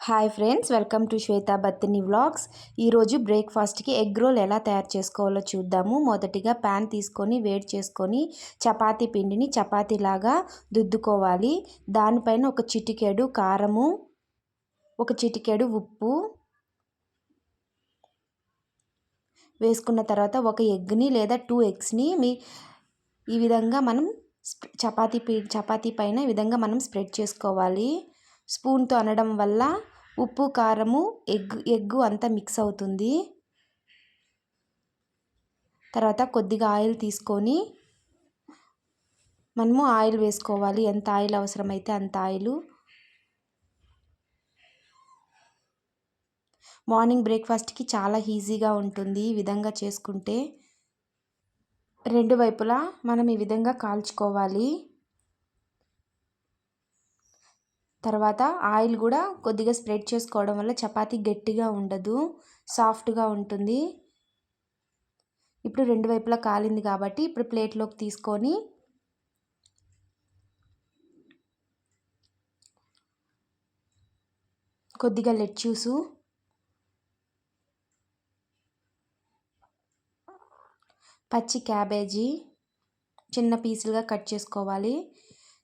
Hi friends welcome to Shweta Battini vlogs. ఈరోజు బ్రేక్ఫాస్ట్కి egg role ఎలా తయారు చేసుకోవాలో చూద్దాము. మొదటిగా ప్యాన్ తీసుకొని వేడి చేసుకొని చపాతీ పిండిని చపాతీలాగా దుద్దుకోవాలి. దానిపైన ఒక చిటికెడు కారము ఒక చిటికెడు ఉప్పు వేసుకున్న తర్వాత ఒక ఎగ్ని లేదా టూ ఎగ్స్ని మీ ఈ విధంగా మనం చపాతీ పి చపాతీ పైన ఈ విధంగా మనం స్ప్రెడ్ చేసుకోవాలి. స్పూన్తో అనడం వల్ల ఉప్పు కారము ఎగ్ ఎగ్గు అంతా మిక్స్ అవుతుంది. తర్వాత కొద్దిగా ఆయిల్ తీసుకొని మనము ఆయిల్ వేసుకోవాలి. ఎంత ఆయిల్ అవసరమైతే అంత ఆయిల్. మార్నింగ్ బ్రేక్ఫాస్ట్కి చాలా ఈజీగా ఉంటుంది ఈ విధంగా చేసుకుంటే. రెండు వైపులా మనం ఈ విధంగా కాల్చుకోవాలి. తర్వాత ఆయిల్ కూడా కొద్దిగా స్ప్రెడ్ చేసుకోవడం వల్ల చపాతీ గట్టిగా ఉండదు సాఫ్ట్గా ఉంటుంది. ఇప్పుడు రెండు వైపులా కాలింది కాబట్టి ఇప్పుడు ప్లేట్లోకి తీసుకొని కొద్దిగా లెట్యూసు పచ్చి క్యాబేజీ చిన్న పీసులుగా కట్ చేసుకోవాలి.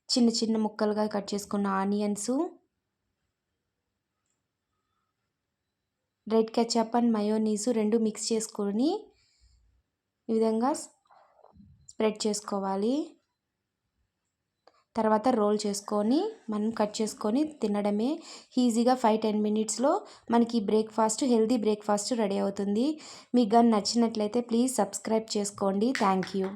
చిన్న చిన్న ముక్కలుగా కట్ చేసుకున్న onions red ketchup and mayonnaise రెండు మిక్స్ చేసుకొని ఈ విధంగా స్ప్రెడ్ చేసుకోవాలి. తర్వాత రోల్ చేసుకొని మనం కట్ చేసుకొని తినడమే ఈజీగా ఫైవ్ టెన్ మినిట్స్లో మనకి బ్రేక్ఫాస్ట్ హెల్దీ బ్రేక్ఫాస్ట్ రెడీ అవుతుంది. మీకు కానీ నచ్చినట్లయితే ప్లీజ్ సబ్స్క్రైబ్ చేసుకోండి. Thank you.